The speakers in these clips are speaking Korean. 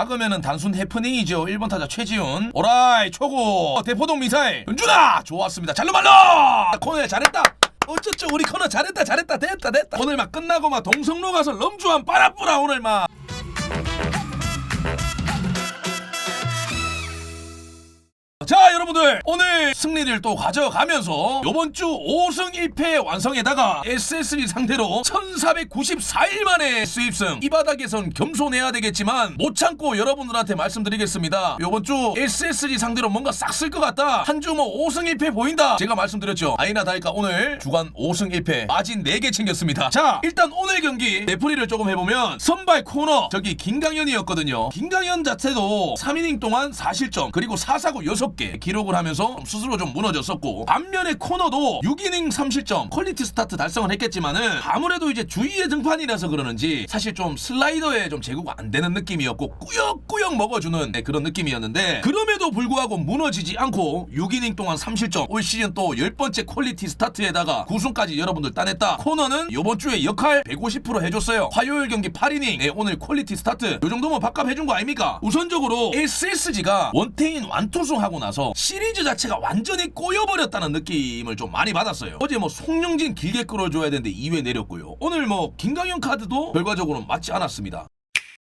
막으면은 단순 해프닝이죠. 1번 타자 최지훈. 오라이 초구 대포동 미사일. 은준아 좋았습니다. 잘로 말로. 코너에 잘했다. 어쩌죠 우리 코너 잘했다 잘했다 됐다 됐다. 오늘 막 끝나고 막 동성로 가서 럼주한 빠라뿌라 오늘 막. 여러분들 오늘 승리를 또 가져가면서 요번 주 5승 1패 완성에다가 SSG 상대로 1494일 만에 수입승. 이 바닥에선 겸손해야 되겠지만 못 참고 여러분들한테 말씀드리겠습니다. 요번 주 SSG 상대로 뭔가 싹 쓸 것 같다. 한 주 뭐 5승 1패 보인다. 제가 말씀드렸죠. 아이나 다이까 오늘 주간 5승 1패 마진 4개 챙겼습니다. 자 일단 오늘 경기 레프리를 조금 해보면 선발 코너 저기 김강현이었거든요. 김강현 자체도 3이닝 동안 4실점 그리고 4사구 6개 기록을 하면서 좀 스스로 좀 무너졌었고 반면에 코너도 6이닝 3실점 퀄리티 스타트 달성을 했겠지만은 아무래도 이제 주위의 등판이라서 그러는지 사실 좀 슬라이더에 좀 제구가 안 되는 느낌이었고 꾸역꾸역 먹어주는 네, 그런 느낌이었는데 그럼에도 불구하고 무너지지 않고 6이닝 동안 3실점 올 시즌 또 10번째 퀄리티 스타트에다가 9승까지 여러분들 따냈다. 코너는 요번 주에 역할 150% 해줬어요. 화요일 경기 8이닝 네, 오늘 퀄리티 스타트. 요 정도면 밥값 해준 거 아닙니까? 우선적으로 SSG가 원태인 완투승하고 나서 시 리즈 자체가 완전히 꼬여버렸다는 느낌을 좀 많이 받았어요. 어제 뭐 송영진 길게 끌어줘야 되는데 2회 내렸고요. 오늘 뭐 김강현 카드도 결과적으로 맞지 않았습니다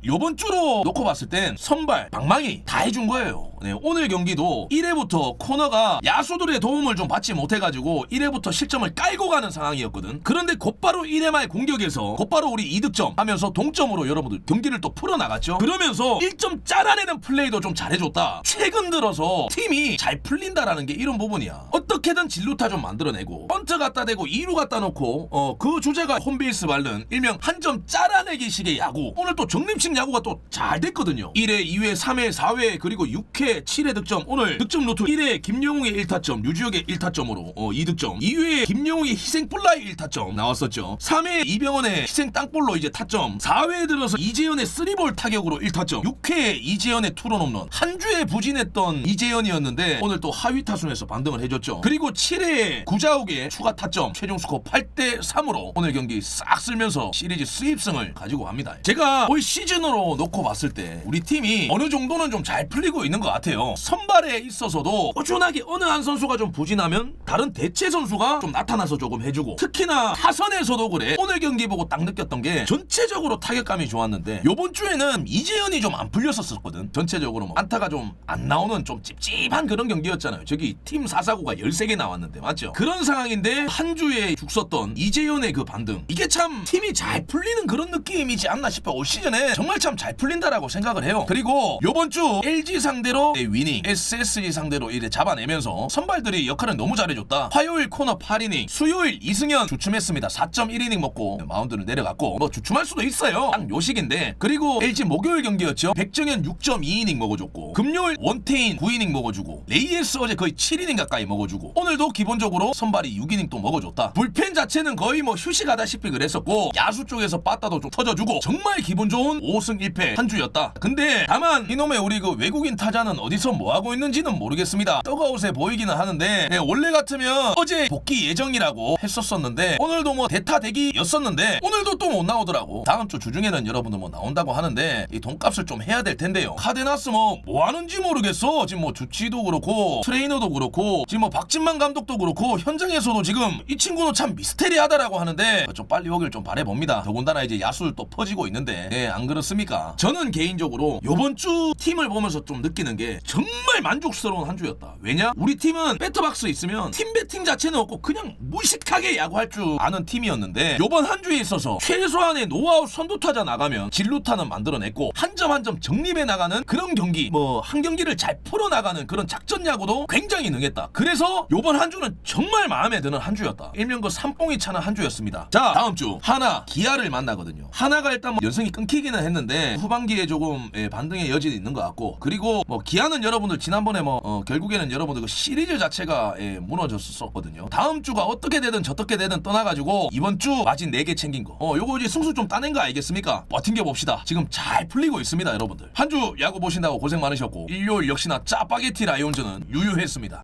요번 주로 놓고 봤을 땐 선발, 방망이 다 해준 거예요. 네, 오늘 경기도 1회부터 코너가 야수들의 도움을 좀 받지 못해가지고 1회부터 실점을 깔고 가는 상황이었거든. 그런데 곧바로 1회 말 공격에서 곧바로 우리 2득점 하면서 동점으로 여러분들 경기를 또 풀어나갔죠. 그러면서 1점 짜라내는 플레이도 좀 잘해줬다. 최근 들어서 팀이 잘 풀린다라는 게 이런 부분이야. 어떻게든 진루타 좀 만들어내고 번트 갖다 대고 2루 갖다 놓고 어, 그 주제가 홈베이스 밟는 일명 한 점 짜라내기 식의 야구. 오늘 또 정립식 야구가 또 잘 됐거든요. 1회, 2회, 3회, 4회 그리고 6회, 7회 득점. 오늘 득점 루트 1회 김영웅의 1타점, 류지혁의 1타점으로 어, 2득점. 2회 김영웅의 희생 플라이 1타점 나왔었죠. 3회 이병헌의 희생 땅볼로 이제 타점. 4회에 들어서 이재현의 3볼 타격으로 1타점. 6회 이재현의 투런 홈런. 한 주에 부진했던 이재현이었는데 오늘 또 하위 타순에서 반등을 해줬죠. 그리고 7회 구자욱의 추가 타점 최종 스코어 8대 3으로 오늘 경기 싹 쓸면서 시리즈 수입승을 가지고 갑니다. 제가 올 시즌 으로 놓고 봤을 때 우리 팀이 어느 정도는 좀 잘 풀리고 있는 것 같아요. 선발에 있어서도 꾸준하게 어느 한 선수가 좀 부진하면 다른 대체 선수가 좀 나타나서 조금 해주고 특히나 타선에서도 그래 오늘 경기 보고 딱 느꼈던 게 전체적으로 타격감이 좋았는데 요번 주에는 이재현이 좀 안 풀렸었거든. 전체적으로 뭐 안타가 좀 안 나오는 좀 찝찝한 그런 경기였잖아요. 저기 팀 사사구가 13개 나왔는데 맞죠? 그런 상황인데 한 주에 죽섰던 이재현의 그 반등 이게 참 팀이 잘 풀리는 그런 느낌이지 않나 싶어 올 시즌에 정말 참 잘 풀린다라고 생각을 해요. 그리고 요번 주 LG 상대로 네, 위닝, SSG 상대로 이래 잡아내면서 선발들이 역할을 너무 잘해줬다. 화요일 코너 8이닝, 수요일 이승현 주춤했습니다. 4.1이닝 먹고 마운드를 내려갔고 뭐 주춤할 수도 있어요. 딱 요식인데 그리고 LG 목요일 경기였죠. 백정현 6.2이닝 먹어줬고 금요일 원태인 9이닝 먹어주고 레이에스 어제 거의 7이닝 가까이 먹어주고 오늘도 기본적으로 선발이 6이닝 또 먹어줬다. 불펜 자체는 거의 뭐 휴식하다시피 그랬었고 야수 쪽에서 빠따도 좀 터져주고 정말 기분 좋은 5승 1패 한 주였다. 근데 다만 이놈의 우리 그 외국인 타자는 어디서 뭐 하고 있는지는 모르겠습니다. 떡아웃에 보이기는 하는데 네, 원래 같으면 어제 복귀 예정이라고 했었었는데 오늘도 뭐 대타 대기였었는데 오늘도 또 못 나오더라고. 다음 주 주중에는 여러분들 뭐 나온다고 하는데 이 돈값을 좀 해야 될 텐데요. 카데나스 뭐 뭐 하는지 모르겠어. 지금 뭐 주치도 그렇고 트레이너도 그렇고 지금 뭐 박진만 감독도 그렇고 현장에서도 지금 이 친구는 참 미스테리하다라고 하는데 좀 빨리 오길 좀 바래봅니다. 더군다나 이제 야수를 또 퍼지고 있는데 예, 안 그렇 습니까? 저는 개인적으로 요번 주 팀을 보면서 좀 느끼는 게 정말 만족스러운 한 주였다. 왜냐? 우리 팀은 배터박스 있으면 팀 배팅 자체는 없고 그냥 무식하게 야구할 줄 아는 팀이었는데 요번 한 주에 있어서 최소한의 노아웃 선두타자 나가면 진루타는 만들어냈고 한 점 한 점 정립해 나가는 그런 경기 뭐 한 경기를 잘 풀어나가는 그런 작전 야구도 굉장히 능했다. 그래서 요번 한 주는 정말 마음에 드는 한 주였다. 일명 그 삼뽕이 차는 한 주였습니다. 자 다음 주 하나 기아를 만나거든요. 하나가 일단 뭐 연승이 끊기기는 했는데 후반기에 조금 예, 반등의 여지는 있는 것 같고 그리고 뭐 기아는 여러분들 지난번에 뭐 어, 결국에는 여러분들 그 시리즈 자체가 예, 무너졌었거든요. 다음 주가 어떻게 되든 저떻게 되든 떠나가지고 이번 주 마진 4개 챙긴 거. 어 요거 이제 승수 좀 따낸 거 알겠습니까? 버틴겨 봅시다. 지금 잘 풀리고 있습니다, 여러분들. 한 주 야구 보신다고 고생 많으셨고 일요일 역시나 짜파게티 라이온즈는 유유했습니다.